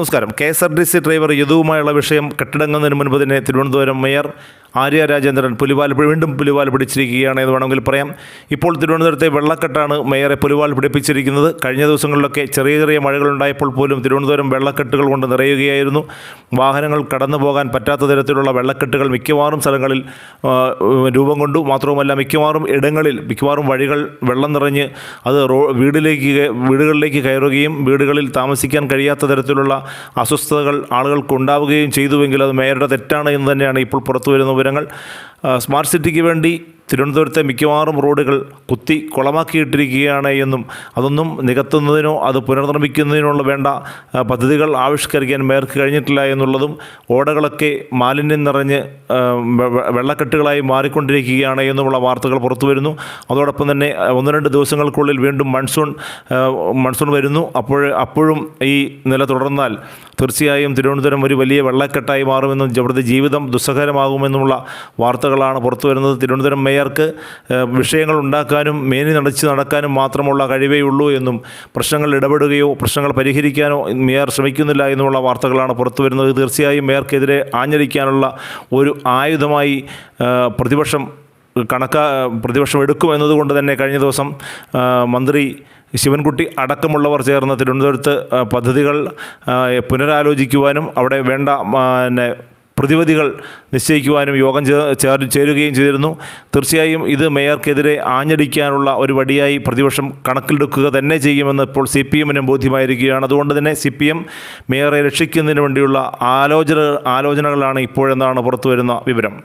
നമസ്കാരം. K S R T C driver യദുവുമായുള്ള വിഷയം കെട്ടിടങ്ങുന്നതിന് മുൻപ് തന്നെ തിരുവനന്തപുരം മേയർ ആര്യ രാജേന്ദ്രൻ പുലിവാൽ വീണ്ടും പുലിവാൽ പിടിച്ചിരിക്കുകയാണ് എന്ന് വേണമെങ്കിൽ പറയാം. ഇപ്പോൾ തിരുവനന്തപുരത്തെ വെള്ളക്കെട്ടാണ് മേയറെ പുലിവാൽ പിടിപ്പിച്ചിരിക്കുന്നത്. കഴിഞ്ഞ ദിവസങ്ങളിലൊക്കെ ചെറിയ ചെറിയ മഴകളുണ്ടായപ്പോൾ പോലും തിരുവനന്തപുരം വെള്ളക്കെട്ടുകൾ കൊണ്ട് നിറയുകയായിരുന്നു. വാഹനങ്ങൾ കടന്നു പോകാൻ പറ്റാത്ത തരത്തിലുള്ള വെള്ളക്കെട്ടുകൾ മിക്കവാറും സ്ഥലങ്ങളിൽ രൂപം കൊണ്ടു. മാത്രവുമല്ല മിക്കവാറും ഇടങ്ങളിൽ മിക്കവാറും വഴികൾ വെള്ളം നിറഞ്ഞ് അത് റോ വീടിലേക്ക് വീടുകളിലേക്ക് കയറുകയും വീടുകളിൽ താമസിക്കാൻ കഴിയാത്ത തരത്തിലുള്ള അസ്വസ്ഥതകൾ ആളുകൾക്ക് ഉണ്ടാവുകയും ചെയ്തുവെങ്കിൽ അത് മേയറുടെ തെറ്റാണ് എന്ന് തന്നെയാണ് ഇപ്പോൾ പുറത്തു വരുന്ന വിവരങ്ങൾ സ്മാർട്ട് സിറ്റിക്ക് വേണ്ടി തിരുവനന്തപുരത്തെ മിക്കവാറും റോഡുകൾ കുത്തി കുളമാക്കിയിട്ടിരിക്കുകയാണ് എന്നും അതൊന്നും നികത്തുന്നതിനോ അത് പുനർനിർമ്മിക്കുന്നതിനുള്ള വേണ്ട പദ്ധതികൾ ആവിഷ്കരിക്കാൻ മേയർക്ക് കഴിഞ്ഞിട്ടില്ല എന്നുള്ളതും ഓടകളൊക്കെ മാലിന്യം നിറഞ്ഞ് വെള്ളക്കെട്ടുകളായി മാറിക്കൊണ്ടിരിക്കുകയാണ് എന്നുമുള്ള വാർത്തകൾ പുറത്തു വരുന്നു അതോടൊപ്പം തന്നെ ഒന്ന് രണ്ട് ദിവസങ്ങൾക്കുള്ളിൽ വീണ്ടും മൺസൂൺ മൺസൂൺ വരുന്നു. അപ്പോൾ അപ്പോഴും ഈ നില തുടർന്നാൽ തീർച്ചയായും തിരുവനന്തപുരം ഒരു വലിയ വെള്ളക്കെട്ടായി മാറുമെന്നും അവിടുത്തെ ജീവിതം ദുസ്സഹരമാകുമെന്നുമുള്ള വാർത്തകളാണ് പുറത്തു വരുന്നത് തിരുവനന്തപുരം മേയർക്ക് ഏഹ്, വിഷയങ്ങൾ ഉണ്ടാക്കാനും മേനി നടച്ച് നടക്കാനും മാത്രമുള്ള കഴിവേ ഉള്ളൂ എന്നും പ്രശ്നങ്ങൾ ഇടപെടുകയോ പ്രശ്നങ്ങൾ പരിഹരിക്കാനോ മേയർ ശ്രമിക്കുന്നില്ല എന്നുമുള്ള വാർത്തകളാണ് പുറത്തു വരുന്നത്. തീർച്ചയായും മേയർക്കെതിരെ ആഞ്ഞടിക്കാനുള്ള ഒരു ആയുധമായി പ്രതിപക്ഷം കണക്കാ പ്രതിപക്ഷം എടുക്കും എന്നതുകൊണ്ട് തന്നെ കഴിഞ്ഞ ദിവസം മന്ത്രി ശിവൻകുട്ടി അടക്കമുള്ളവർ ചേർന്ന തിരുവനന്തപുരത്ത് പദ്ധതികൾ പുനരാലോചിക്കുവാനും അവിടെ വേണ്ട പിന്നെ പ്രതിവിധികൾ നിശ്ചയിക്കുവാനും യോഗം ചേരുകയും ചെയ്തിരുന്നു. തീർച്ചയായും ഇത് മേയർക്കെതിരെ ആഞ്ഞടിക്കാനുള്ള ഒരു വടിയായി പ്രതിപക്ഷം കണക്കിലെടുക്കുക തന്നെ ചെയ്യുമെന്ന് ഇപ്പോൾ സി പി എമ്മിനും ബോധ്യമായിരിക്കുകയാണ്. അതുകൊണ്ട് തന്നെ സി പി എം മേയറെ രക്ഷിക്കുന്നതിന് വേണ്ടിയുള്ള ആലോചന ആലോചനകളാണ് ഇപ്പോഴെന്നാണ് പുറത്തു വരുന്ന വിവരം.